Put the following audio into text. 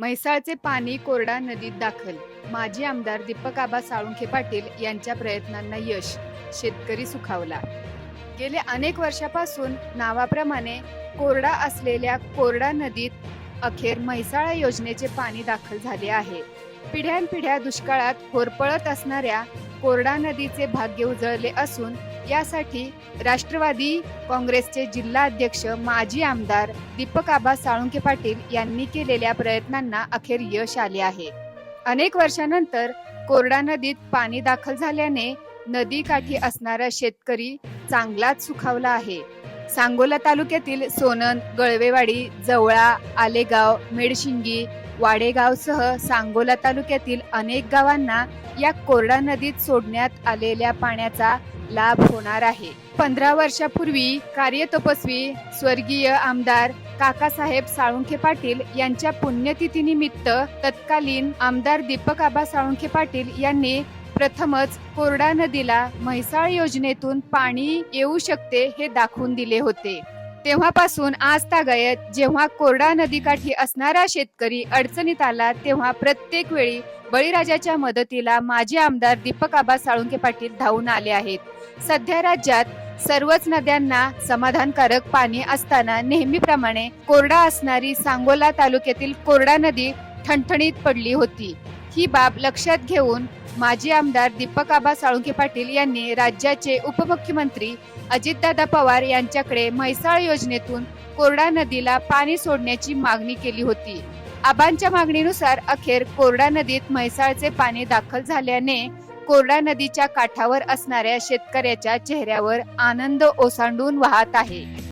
म्हैसाळचे पाणी कोरडा नदीत दाखल. माजी आमदार दीपक आबा साळुंखे पाटील यांच्या प्रयत्नांना यश. शेतकरी सुखावला. गेले अनेक वर्षापासून नावाप्रमाणे कोरडा असलेल्या कोरडा नदीत अखेर म्हैसाळा योजनेचे पाणी दाखल झाले आहे. पिढ्यानपिढ्या दुष्काळात होरपळत असणाऱ्या कोरडा नदीचे भाग्य उजळले असून यासाठी राष्ट्रवादी काँग्रेसचे जिल्हा अध्यक्ष माजी आमदार दीपक आबा साळुंके पाटील यांनी केलेल्या प्रयत्नांना अखेर यश आले आहे. अनेक वर्षानंतर कोरडा नदीत पाणी दाखल झाल्याने नदीकाठी असणारा शेतकरी चांगलाच सुखावला आहे. सांगोला तालुक्यातील सोनंद गळवेवाडी जवळा आलेगाव मेडशिंगी वाडेगावसह सांगोला तालुक्यातील अनेक गावांना या कोरडा नदीत सोडण्यात आलेल्या पाण्याचा लाभ होणार आहे. पंधरा वर्षापूर्वी कार्यतपस्वी स्वर्गीय आमदार काकासाहेब साळुंखे पाटील यांच्या पुण्यतिथीनिमित्त तत्कालीन आमदार दीपक आबा साळुंखे पाटील यांनी प्रथमच कोरडा नदीला म्हैसाळ योजनेतून पाणी येऊ शकते हे दाखवून दिले होते. तेव्हापासून आज तागायत जेव्हा कोरडा नदीकाठी असणारा शेतकरी अडचणीत आला तेव्हा प्रत्येक वेळी बळीराजाच्या मदतीला माजी आमदार दीपक आबा साळुंके पाटील धावून आले आहेत. सध्या राज्यात सर्वच नद्यांना समाधानकारक पाणी असताना नेहमीप्रमाणे कोरडा असणारी सांगोला तालुक्यातील कोरडा नदी ठणठणीत पडली होती. ही बाब लक्षात घेऊन माजी आमदार दीपक आबा साळुंके पाटील यांनी राज्याचे उपमुख्यमंत्री अजितदादा पवार यांच्याकडे म्हैसाळ योजनेतून कोरडा नदीला पाणी सोडण्याची मागणी केली होती. आबांच्या मागणीनुसार अखेर कोरडा नदीत म्हैसाळचे पाणी दाखल झाल्याने कोरडा नदीच्या काठावर असणाऱ्या शेतकऱ्याच्या चेहऱ्यावर आनंद ओसांडून वाहत आहे.